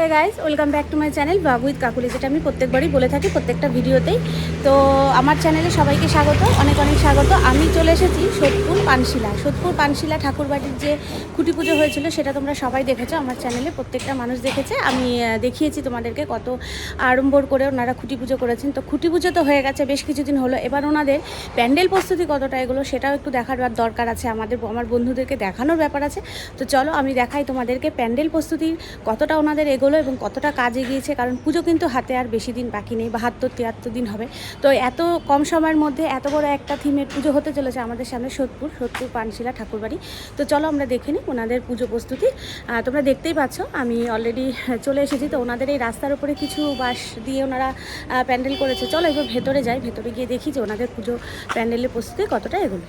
Hey guys welcome back to my channel Babu with Kakuli যেটা আমি প্রত্যেকবারই বলে থাকি প্রত্যেকটা ভিডিওতেই তো আমার চ্যানেলে সবাইকে স্বাগত, অনেক অনেক স্বাগত। আমি চলে এসেছি সোদপুর পানশিলা। সোদপুর পানশিলা ঠাকুরবাড়ির যে খুঁটি পুজো হয়েছিল, সেটা তোমরা সবাই দেখেছ, আমার চ্যানেলে প্রত্যেকটা মানুষ দেখেছে। আমি দেখিয়েছি তোমাদেরকে কত আড়ম্বর করে ওনারা খুঁটি পুজো করেছেন। তো খুঁটি পুজো তো হয়ে গেছে, বেশ কিছুদিন হলো। এবার ওনাদের প্যান্ডেল প্রস্তুতি কতটা এগুলো, সেটাও একটু দেখার দরকার আছে। আমাদের, আমার বন্ধুদেরকে দেখানোর ব্যাপার আছে। তো চলো আমি দেখাই তোমাদেরকে প্যান্ডেল প্রস্তুতির কতটা ওনাদের এগোলো এবং কতটা কাজ এগিয়েছে কারণ পুজো কিন্তু হাতে আর বেশি দিন বাকি নেই, বাহাত্তর, তিয়াত্তর দিন হবে। তো এত কম সময়ের মধ্যে এত বড় একটা থিমের পুজো হতে চলেছে আমাদের সামনে সোদপুর সোদপুর পানশিলা ঠাকুরবাড়ি। তো চলো আমরা দেখে নিই ওনাদের পুজো প্রস্তুতি। তোমরা দেখতেই পাচ্ছ, আমি অলরেডি চলে এসেছি, তো ওনাদের এই রাস্তার উপরে কিছু বাঁশ দিয়ে ওনারা প্যান্ডেল করেছে। চলো এবার ভেতরে যাই, ভেতরে গিয়ে দেখি যে ওনাদের পুজো প্যান্ডেলের প্রস্তুতি কতটা এগুলো।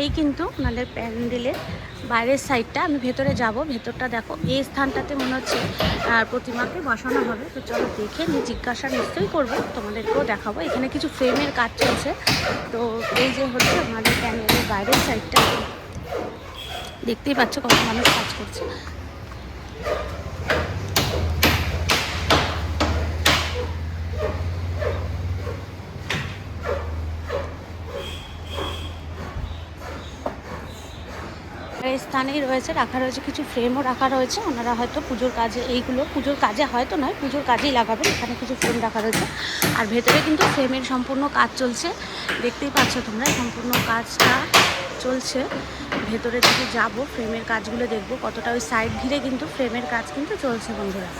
এই কিন্তু ওনাদের প্যান্ডেলের বাইরের সাইডটা। আমি ভেতরে যাব ভেতরটা দেখো এই স্থানটাতে মনে হচ্ছে আহ, প্রতিমাকে বসানো হবে। তো চলো দেখে নিই জিজ্ঞাসা নিশ্চয়ই করব তোমাদেরকেও দেখাবো। এখানে কিছু ফ্রেমের কাজ চলছে। তো এই যে হচ্ছে আমাদের প্যান্ডেলের বাইরের সাইডটা। দেখতেই পাচ্ছ কত মানুষ কাজ করছে। স্থানেই রয়েছে, রাখা রয়েছে কিছু ফ্রেমও রাখা রয়েছে। ওনারা হয়তো পুজোর কাজে এইগুলো, পুজোর কাজে হয়তো নয়, পুজোর কাজেই লাগাবেন। এখানে কিছু ফ্রেম রাখা রয়েছে। আর ভেতরে কিন্তু ফ্রেমের সম্পূর্ণ কাজ চলছে। দেখতেই পাচ্ছ তোমরা সম্পূর্ণ কাজটা চলছে। ভেতরে থেকে যাব ফ্রেমের কাজগুলো দেখব। কতটা ওই সাইড ঘিরে কিন্তু ফ্রেমের কাজ কিন্তু চলছে বন্ধুরা।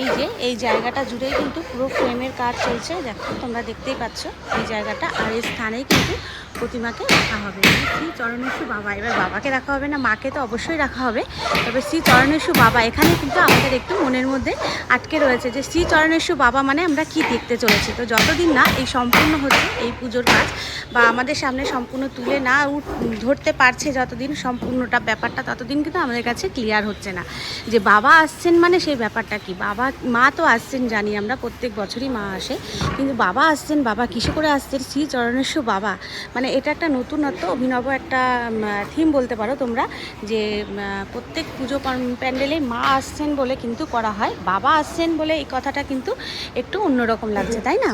এই যে, এই জায়গাটা জুড়েই কিন্তু পুরো ফ্রেমের কাজ চলছে। দেখো, তোমরা দেখতেই পাচ্ছ, এই জায়গাটা আর এই স্থানেই কিন্তু প্রতিমাকে রাখা হবে। শ্রী চরণেশু বাবা, এবার বাবাকে রাখা হবে না, মাকে তো অবশ্যই রাখা হবে। তবে শ্রী চরণেশু বাবা, এখানে কিন্তু আমাদের একটু মনের মধ্যে আটকে রয়েছে যে শ্রী চরণেশু বাবা মানে আমরা কি দেখতে চলেছি। তো যতদিন না এই সম্পূর্ণ হচ্ছে, এই পুজোর কাজ বা আমাদের সামনে সম্পূর্ণ তুলে না ধরতে পারছে যতদিন সম্পূর্ণটা ব্যাপারটা, ততদিন কিন্তু আমাদের কাছে ক্লিয়ার হচ্ছে না। যে বাবা আসছেন মানে সেই ব্যাপারটা কি? বাবা, মা তো আসছেন জানি আমরা, প্রত্যেক বছরই মা আসে। কিন্তু বাবা আসছেন, বাবা কিসে করে আসছেন? শ্রী চরণেশ্বর বাবা মানে এটা একটা নতুনত্ব, অভিনব একটা থিম বলতে পারো তোমরা, যে প্রত্যেক পুজো প্যান্ডেলে মা আসছেন বলে কিন্তু করা হয়, বাবা আসছেন বলে এই কথাটা কিন্তু একটু অন্যরকম লাগছে, তাই না?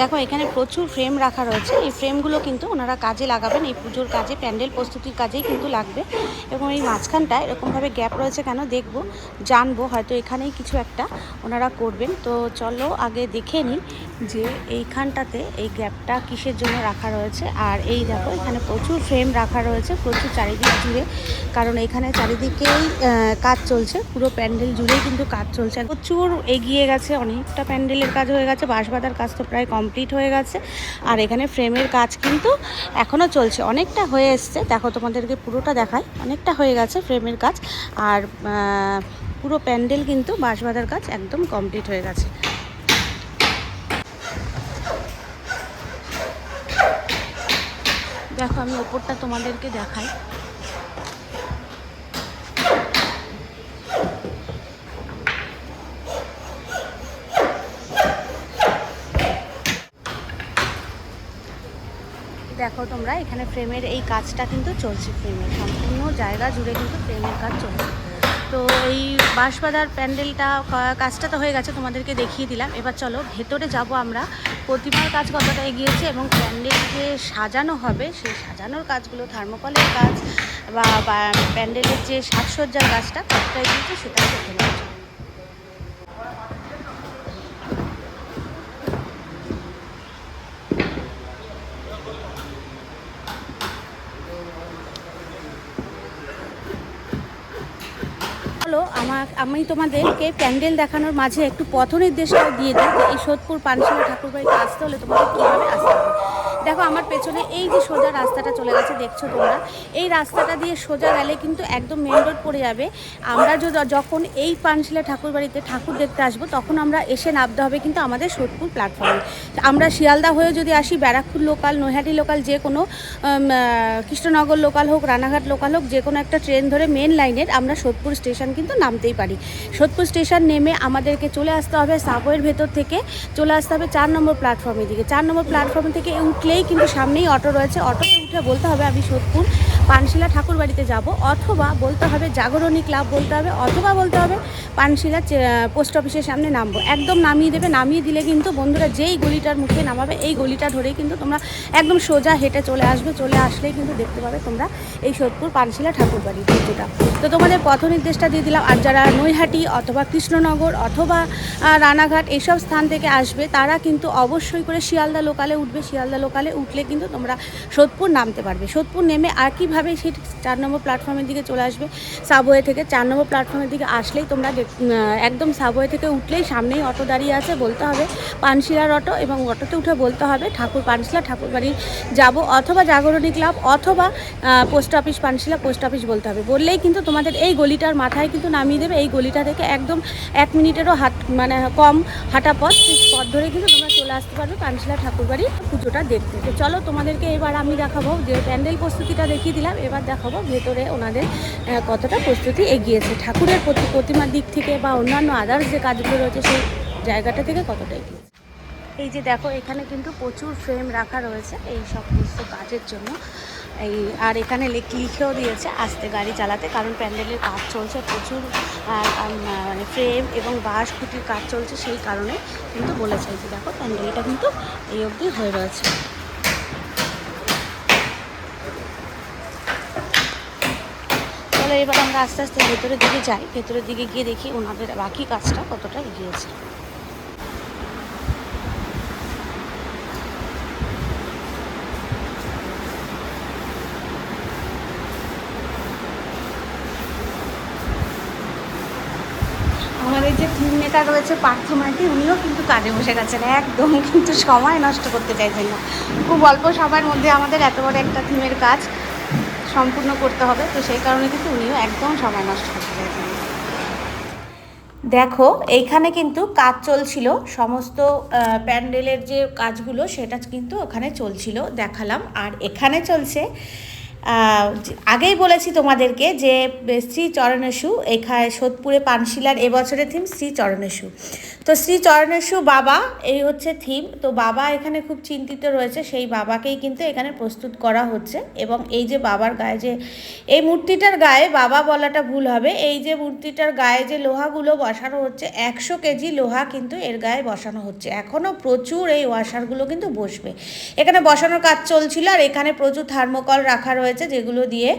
দেখো, এখানে প্রচুর ফ্রেম রাখা রয়েছে। এই ফ্রেমগুলো কিন্তু ওনারা কাজে লাগাবেন। এই পুজোর কাজে, প্যান্ডেল প্রস্তুতির কাজেই কিন্তু লাগবে। এবং এই মাঝখানটা এরকমভাবে গ্যাপ রয়েছে কেন দেখব, জানব। হয়তো এখানেই কিছু একটা ওনারা করবেন। তো চলো আগে দেখে নিই যে এইখানটাতে এই গ্যাপটা কিসের জন্য রাখা রয়েছে। আর এই দেখো, এখানে প্রচুর ফ্রেম রাখা রয়েছে, প্রচুর চারিদিক জুড়ে। কারণ এখানে চারিদিকেই কাজ চলছে। পুরো প্যান্ডেল জুড়েই কিন্তু কাজ চলছে। প্রচুর এগিয়ে গেছে, অনেকটা প্যান্ডেলের কাজ হয়ে গেছে। বাঁশ বাঁধার কাজ তো প্রায় কমপ্লিট হয়ে গেছে। আর এখানে ফ্রেমের কাজ কিন্তু এখনও চলছে। অনেকটা হয়ে এসছে। দেখো, তোমাদেরকে পুরোটা দেখায় অনেকটা হয়ে গেছে ফ্রেমের কাজ। আর পুরো প্যান্ডেল কিন্তু বাঁশ বাঁধার কাজ একদম কমপ্লিট হয়ে গেছে। দেখো, আমি ওপরটা তোমাদেরকে দেখাই। দেখো তোমরা, এখানে ফ্রেমের এই কাজটা কিন্তু চলছে ফ্রেমের সম্পূর্ণ জায়গা জুড়ে কিন্তু ফ্রেমের কাজ চলছে। তো এই বাঁশবাজার প্যান্ডেলটা কাজটা তো হয়ে গেছে, তোমাদেরকে দেখিয়ে দিলাম। এবার চলো, ভেতরে যাব আমরা। প্রতিমার কাজ কতটা এগিয়েছে এবং প্যান্ডেল যে সাজানো হবে, সেই সাজানোর কাজগুলো, থার্মোকলের কাজ বা প্যান্ডেলের যে সাজসজ্জার কাজটা, কতটা এগিয়েছে সেটা দেখে নেওয়া যাক। হলো আমি তোমাদেরকে প্যান্ডেল দেখানোর মাঝে একটু পথ নির্দেশটাও দিয়ে দিই এই সোদপুর পানশালা ঠাকুর বাড়িতে আসতে হলে তোমাদের কীভাবে আসতে হবে। দেখো, আমার পেছনে এই যে সোজা রাস্তাটা চলে গেছে, দেখছ তোমরা? এই রাস্তাটা দিয়ে সোজা গেলে কিন্তু একদম মেন রোড পড়ে যাবে। আমরা যখন এই পানশিলা ঠাকুরবাড়িতে ঠাকুর দেখতে আসব, তখন আমরা এসে নামতে হবে কিন্তু আমাদের সোদপুর প্ল্যাটফর্মে আমরা শিয়ালদা হয়ে যদি আসি, ব্যারাকপুর লোকাল নৈহাটি লোকাল যে কোনো কৃষ্ণনগর লোকাল হোক, রানাঘাট লোকাল হোক, যে কোনো একটা ট্রেন ধরে মেন লাইনের আমরা সোদপুর স্টেশন কিন্তু নামতেই পারি। সোদপুর স্টেশন নেমে আমাদেরকে চলে আসতে হবে সাবওয়ের ভেতর থেকে, চলে আসতে হবে চার নম্বর প্ল্যাটফর্মের দিকে। চার নম্বর প্ল্যাটফর্ম থেকে উঠলেই কিন্তু সামনেই অটো রয়েছে। অটোতে উঠে বলতে হবে আমি সোদপুর। পানশিলা ঠাকুর বাড়িতে যাব, অথবা বলতে হবে জাগরণী ক্লাব বলতে হবে, অথবা বলতে হবে পানশিলা পোস্ট অফিসের সামনে নামবো। একদম নামিয়ে দেবে, নামিয়ে দিলে কিন্তু বন্ধুরা যেই গলিটার মুখে নামাবে, এই গলিটা ধরেই কিন্তু তোমরা একদম সোজা হেঁটে চলে আসবে, চলে আসলেই কিন্তু দেখতে পাবে তোমরা এই সোদপুর পানশিলা ঠাকুর বাড়ি পুজোটা তো তোমাদের পথ নির্দেশটা দিয়ে দিলাম, আর যারা নৈহাটি অথবা কৃষ্ণনগর অথবা রানাঘাট এইসব স্থান থেকে আসবে, তারা কিন্তু অবশ্যই করে শিয়ালদা লোকালে উঠবে। শিয়ালদা লোকালে উঠলে কিন্তু তোমরা সোদপুর নামতে পারবে। সোদপুর নেমে আর কীভাবে সেই চার নম্বর প্ল্যাটফর্মের দিকে চলে আসবে। সাবওয়ে থেকে চার নম্বর প্ল্যাটফর্মের দিকে আসলেই তোমরা একদম সাবওয়ে থেকে উঠলেই সামনেই অটো দাঁড়িয়ে আছে বলতে হবে পানশিলার অটো এবং অটোতে উঠে বলতে হবে ঠাকুর পানশিলা, ঠাকুর বাড়ি যাব অথবা জাগরণী ক্লাব অথবা post office Panshila, post office বলতে হবে। বললেই কিন্তু তোমাদের এই গলিটার মাথায় কিন্তু নামিয়ে দেবে। এই গলিটা থেকে একদম এক মিনিটেরও হাত মানে কম হাঁটা পথ পথ ধরে কিন্তু তোমরা চলে আসতে পারবে পানশিলা ঠাকুরবাড়ি পুজোটা দেখতে। চলো তোমাদেরকে এবার আমি দেখাবো যে প্যান্ডেল প্রস্তুতিটা দেখিয়ে দিলাম। এবার দেখাবো ভেতরে ওনাদের কতটা প্রস্তুতি এগিয়েছে। ঠাকুরের প্রতি প্রতিমার দিক থেকে বা অন্যান্য আদার্স যে কাজগুলো রয়েছে, সেই জায়গাটা থেকে কতটা এগিয়েছে? এই যে দেখো, এখানে কিন্তু প্রচুর ফ্রেম রাখা রয়েছে এই সমস্ত কাজের জন্য। এই, আর এখানে লেখ- লিখেও দিয়েছে, আস্তে গাড়ি চালাতে, কারণ প্যান্ডেলের কাজ চলছে প্রচুর মানে ফ্রেম এবং বাঁশ খুঁটির কাজ চলছে সেই কারণে কিন্তু বলেছে। যে দেখো, প্যান্ডেলটা কিন্তু এই অবধি হয়ে রয়েছে। চলো এবার আমরা আস্তে আস্তে ভেতরের দিকে যাই। ভেতরের দিকে গিয়ে দেখি ওনাদের বাকি কাজটা কতটা এগিয়েছে। আমাদের যে রয়েছে পার্থ উনিও কিন্তু কাজে বসে গেছেন। একদম কিন্তু সময় নষ্ট করতে চাইছেন না। খুব অল্প সময়ের মধ্যে আমাদের এত বড় একটা থিমের কাজ সম্পূর্ণ করতে হবে, তো সেই কারণে কিন্তু উনিও একদম সময় নষ্ট করতে দেখো, এইখানে কিন্তু কাজ চলছিল, সমস্ত প্যান্ডেলের যে কাজগুলো, সেটা কিন্তু ওখানে চলছিল, দেখালাম। আর এখানে চলছে আগেই বলেছি তোমাদেরকে যে শ্রী চরণেশু, এখানে সোদপুরে পানশিলার এবছরের থিম শ্রী চরণেশু। তো শ্রী চরণেশু বাবা, এই হচ্ছে থিম তো বাবা এখানে খুব চিন্তিত রয়েছে, সেই বাবাকেই কিন্তু এখানে প্রস্তুত করা হচ্ছে। এবং এই যে বাবার গায়ে যে, এই মূর্তিটার গায়ে বাবা বলাটা ভুল হবে। এই যে মূর্তিটার গায়ে যে লোহাগুলো বসানো হচ্ছে, একশো কেজি লোহা কিন্তু এর গায়ে বসানো হচ্ছে। এখনও প্রচুর এই ওয়াশারগুলো কিন্তু বসবে। এখানে বসানোর কাজ চলছিল আর এখানে প্রচুর থার্মোকল রাখা রয়েছে যেগুলো দিয়ে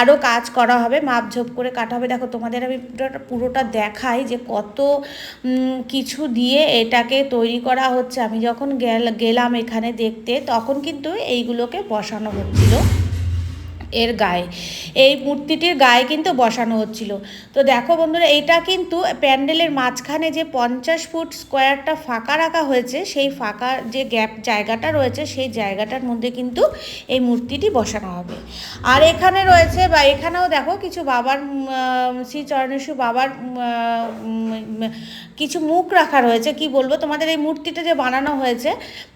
আরও কাজ করা হবে মাপঝোপ করে কাটা হবে। দেখো, তোমাদের আমি পুরোটা দেখাই যে কত কিছু দিয়ে এটাকে তৈরি করা হচ্ছে। আমি যখন গেলাম এখানে দেখতে, তখন কিন্তু এইগুলোকে বসানো হচ্ছিল। এর গায়ে। এই মূর্তিটির গায়ে কিন্তু বসানো হচ্ছিল। তো দেখো বন্ধুরা এটা কিন্তু প্যান্ডেলের মাঝখানে যে পঞ্চাশ ফুট স্কোয়ারটা ফাঁকা রাখা হয়েছে, সেই ফাঁকা যে গ্যাপ জায়গাটা রয়েছে, সেই জায়গাটার মধ্যে কিন্তু এই মূর্তিটি বসানো হবে। আর এখানে রয়েছে বা এখানেও দেখো কিছু বাবার শ্রী চরণেশু বাবার কিছু মুখ রাখা রয়েছে, কি বলব? তোমাদের এই মূর্তিটা যে বানানো হয়েছে,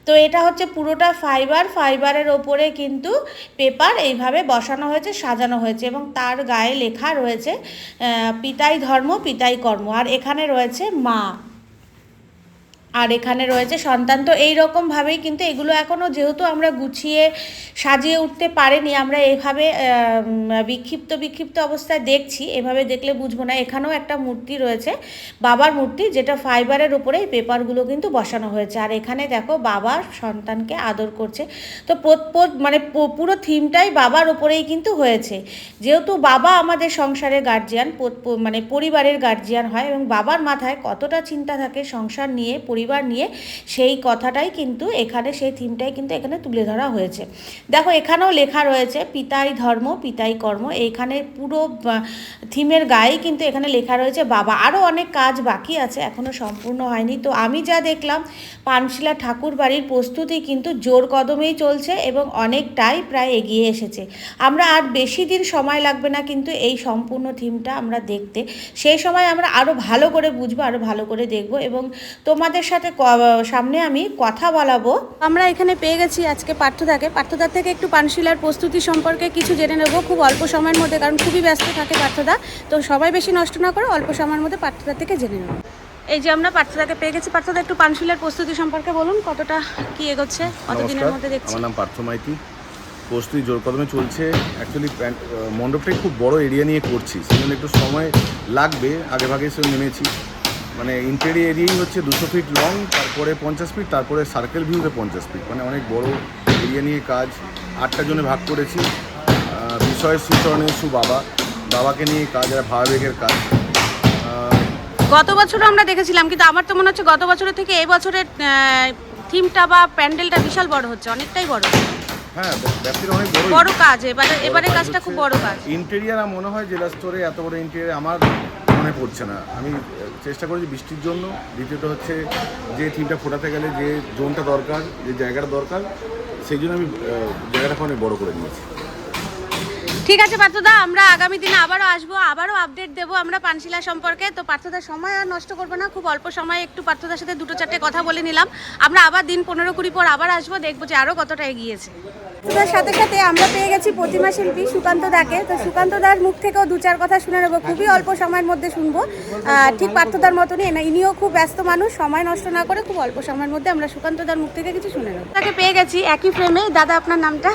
তো এটা হচ্ছে পুরোটা ফাইবার, ফাইবারের ওপরে কিন্তু পেপার এইভাবে বসানো হয়েছে, সাজানো হয়েছে এবং তার গায়ে লেখা রয়েছে পিতাই ধর্ম, পিতাই কর্ম। আর এখানে রয়েছে মা। আর এখানে রয়েছে সন্তান। তো এই রকমভাবেই কিন্তু এগুলো এখনও যেহেতু আমরা গুছিয়ে সাজিয়ে উঠতে পারিনি, আমরা এভাবে বিক্ষিপ্ত বিক্ষিপ্ত অবস্থায় দেখছি, এভাবে দেখলে বুঝব না। এখানেও একটা মূর্তি রয়েছে, বাবার মূর্তি, যেটা ফাইবারের উপরে পেপারগুলো কিন্তু বসানো হয়েছে। আর এখানে দেখো বাবা সন্তানকে আদর করছে। তো মানে পুরো থিমটাই বাবার উপরেই কিন্তু হয়েছে। যেহেতু বাবা আমাদের সংসারের গার্জিয়ান মানে পরিবারের গার্জিয়ান হয় এবং বাবার মাথায় কতটা চিন্তা থাকে সংসার নিয়ে পরিবার নিয়ে সেই কথাটাই কিন্তু এখানে, সেই থিমটাই কিন্তু এখানে তুলে ধরা হয়েছে। দেখো, এখানেও লেখা রয়েছে, পিতাই ধর্ম, পিতাই কর্ম। এইখানে পুরো থিমের গায়ে কিন্তু এখানে লেখা রয়েছে, বাবা। আরও অনেক কাজ বাকি আছে এখনও সম্পূর্ণ হয়নি। তো আমি যা দেখলাম, পানশিলা ঠাকুর বাড়ির প্রস্তুতি কিন্তু জোর কদমেই চলছে এবং অনেকটাই প্রায় এগিয়ে এসেছে। আমরা আর বেশি দিন সময় লাগবে না কিন্তু এই সম্পূর্ণ থিমটা আমরা দেখতে। সেই সময় আমরা আরও ভালো করে বুঝব, আরও ভালো করে দেখব এবং তোমাদের সাথে সামনে আমি কথা বলাবো। আমরা এখানে পেয়ে গেছি আজকে পার্থদাকে। পার্থদার থেকে একটু পানশিলার প্রস্তুতি সম্পর্কে কিছু জেনে নেব খুব অল্প সময়ের মধ্যে কারণ খুবই ব্যস্ত থাকে পার্থদা। তো সবাই বেশি নষ্ট না করে অল্প সময়ের মধ্যে পার্থদার থেকে জেনে নেব। এই যে আমরা পার্থদাকে পেয়ে গেছি। পার্থদা একটু পানশিলার প্রস্তুতি সম্পর্কে বলুন কতটা কি এগোচ্ছে? কতদিনের মধ্যে দেখছি। আমার নাম পার্থ মাইতি। প্রস্তুতি জোর কদমে চলছে অ্যাকচুয়ালি মণ্ডপটাই খুব বড় এরিয়া নিয়ে করছি। সেই একটু সময় লাগবে। আগে ভাগে সে নেমেছি। মানে ইন্টেরিয়ার এরিয়াই হচ্ছে দুশো ফিট লং তারপরে পঞ্চাশ ফিট তারপরে সার্কেল ভিউতে পঞ্চাশ ফিট মানে অনেক বড় এরিয়া নিয়ে কাজ। আটটা জনে ভাগ করেছি। বিষয় সুচরণে সু বাবা। বাবাকে নিয়ে কাজ আর ভাবাবেগের কাজ। গত বছরও আমরা দেখেছিলাম কিন্তু আমার তো মনে হচ্ছে গত বছরের থেকে এই বছরের থিমটা বা প্যান্ডেলটা বিশাল বড় হচ্ছে অনেকটাই বড়। হ্যাঁ ব্যাপ্তির অনেক বড় বড় কাজ এবারে এবারে কাজটা খুব বড় কাজ। ইন্টেরিয়ার মনে হয় জেলা স্টোরে এত বড় ইন্টেরিয়ার আমার মনে পড়ছে না। আমি চেষ্টা করেছি বৃষ্টির জন্য। দ্বিতীয়ত হচ্ছে যে থিমটা ফোটাতে গেলে যে জোনটা দরকার, যে জায়গাটা দরকার, সেই জন্য আমি জায়গাটা অনেক বড় করে নিয়েছি। ঠিক আছে, পার্থদা, আমরা আগামী দিনে আবারও আসব, আবারও আপডেট দেবো আমরা পানশিলা সম্পর্কে। তো পার্থদার সময় আর নষ্ট করব না, খুব অল্প সময়ে একটু পার্থদার সাথে দুটো চারটে কথা বলে নিলাম। আমরা আবার দিন পনেরো কুড়ি পর আবার আসব, দেখব যে আরও কতটা এগিয়েছে। পার্থদার সাথে সাথে আমরা পেয়ে গেছি প্রতিমা শিল্পী সুকান্ত দাকে। তো সুকান্ত দার মুখ থেকেও দু চার কথা শুনে নেব খুবই অল্প সময়ের মধ্যে শুনব। ঠিক পার্থদার মতনই এনা- ইনিও খুব ব্যস্ত মানুষ সময় নষ্ট না করে খুব অল্প সময়ের মধ্যে আমরা সুকান্ত দার মুখ থেকে কিছু শুনে নেব। তাকে পেয়ে গেছি একই ফ্রেমে দাদা আপনার নামটা?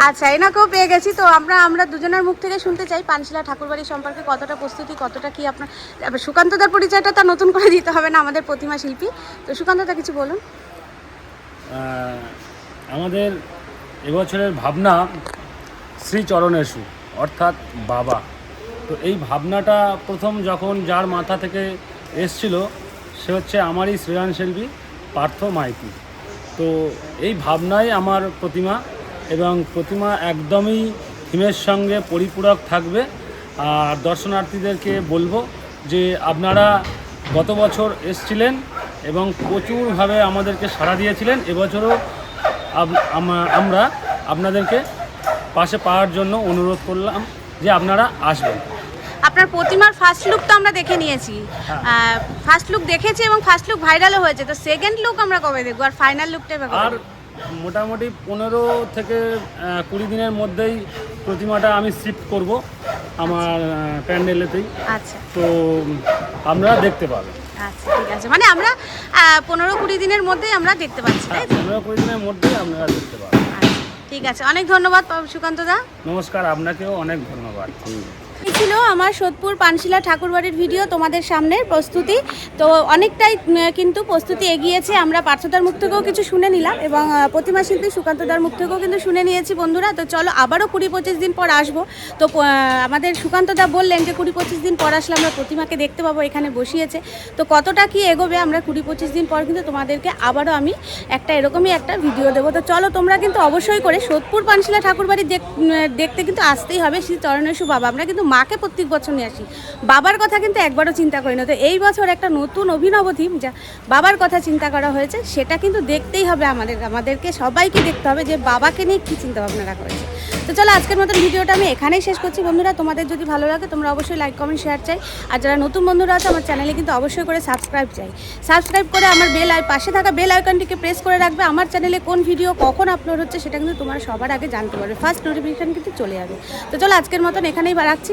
আচ্ছা এনাকেও পেয়ে গেছি। তো আমরা আমরা দুজনের মুখ থেকে শুনতে চাই পানশিলা ঠাকুরবাড়ি সম্পর্কে কতটা প্রস্তুতি কতটা কি আপনার আবার সুকান্তদার পরিচয়টা তা নতুন করে দিতে হবে না আমাদের প্রতিমা শিল্পী। তো সুকান্তদা কিছু বলুন। আমাদের এবছরের ভাবনা শ্রীচরণেশু অর্থাৎ বাবা। তো এই ভাবনাটা প্রথম যখন যার মাথা থেকে এসছিল, সে হচ্ছে আমারই শ্রীরান শিল্পী পার্থ মাইতি। তো এই ভাবনাই আমার প্রতিমা এবং প্রতিমা একদমই থিমের সঙ্গে পরিপূরক থাকবে। আর দর্শনার্থীদেরকে বলব যে আপনারা গত বছর এসছিলেন এবং প্রচুরভাবে আমাদেরকে সাড়া দিয়েছিলেন। এবছরও আমরা আপনাদেরকে পাশে পাওয়ার জন্য অনুরোধ করলাম যে আপনারা আসবেন। আপনার প্রতিমার ফার্স্ট লুক তো আমরা দেখে নিয়েছি। ফার্স্ট লুক দেখেছি এবং ফার্স্ট লুক ভাইরালও হয়েছে। তো সেকেন্ড লুক আমরা কবে দেখব? আর ফাইনাল লুকটা আর মোটামুটি পনেরো থেকে কুড়ি দিনের মধ্যেই প্রতিমাটা আমি শিফট করব আমার প্যান্ডেলেতেই। আচ্ছা। তো আপনারা দেখতে পাবেন। আচ্ছা ঠিক আছে। মানে আমরা পনেরো কুড়ি দিনের মধ্যেই আমরা দেখতে পাচ্ছি তাই তো? পনেরো কুড়ি দিনের মধ্যেই আপনারা দেখতে পাবেন। আচ্ছা ঠিক আছে। অনেক ধন্যবাদ সুকান্ত দা নমস্কার আপনাকেও অনেক ধন্যবাদ। ছিল আমার সোদপুর পানশিলা ঠাকুরবাড়ির ভিডিও তোমাদের সামনের প্রস্তুতি। তো অনেকটাই কিন্তু প্রস্তুতি এগিয়েছে। আমরা পার্থদার মুখ থেকেও কিছু শুনে নিলাম এবং প্রতিমা শিল্পী সুকান্তদার মুখ থেকেও কিন্তু শুনে নিয়েছি বন্ধুরা। তো চলো আবারও কুড়ি পঁচিশ দিন পর আসব। তো আমাদের সুকান্তদা বললেন যে কুড়ি পঁচিশ দিন পর আসলে আমরা প্রতিমাকে দেখতে পাবো, এখানে বসিয়েছে। তো কতটা কি এগোবে আমরা কুড়ি পঁচিশ দিন পর কিন্তু তোমাদেরকে আবারও আমি একটা এরকমই একটা ভিডিও দেবো। তো চলো তোমরা কিন্তু অবশ্যই করে সোদপুর পানশিলা ঠাকুরবাড়ি দেখ- দেখতে কিন্তু আসতেই হবে। শ্রী চরণেশু বাবা, আমরা কিন্তু মাকে প্রত্যেক বছর নিয়ে আসি। বাবার কথা কিন্তু একবারও চিন্তা করি না। তো এই বছর একটা নতুন অভিনব থিম যা বাবার কথা চিন্তা করা হয়েছে, সেটা কিন্তু দেখতেই হবে আমাদের, আমাদেরকে সবাইকে দেখতে হবে যে বাবাকে নিয়ে কী চিন্তা ভাবনা রাখা হয়েছে। তো চলো আজকের মতন ভিডিওটা আমি এখানেই শেষ করছি। বন্ধুরা, তোমাদের যদি ভালো লাগে, তোমরা অবশ্যই লাইক কমেন্ট শেয়ার চাই। আর যারা নতুন বন্ধুরা আছে, আমার চ্যানেলে কিন্তু অবশ্যই করে সাবস্ক্রাইব চাই। সাবস্ক্রাইব করে আমার বেল আই পাশে থাকা বেল আইকনটিকে প্রেস করে রাখবে। আমার চ্যানেলে কোন ভিডিও কখন আপলোড হচ্ছে, সেটা কিন্তু তোমরা সবার আগে জানতে পারবে। ফার্স্ট নোটিফিকেশন কিন্তু চলে যাবে। তো চলো আজকের মতন এখানেই রাখছি।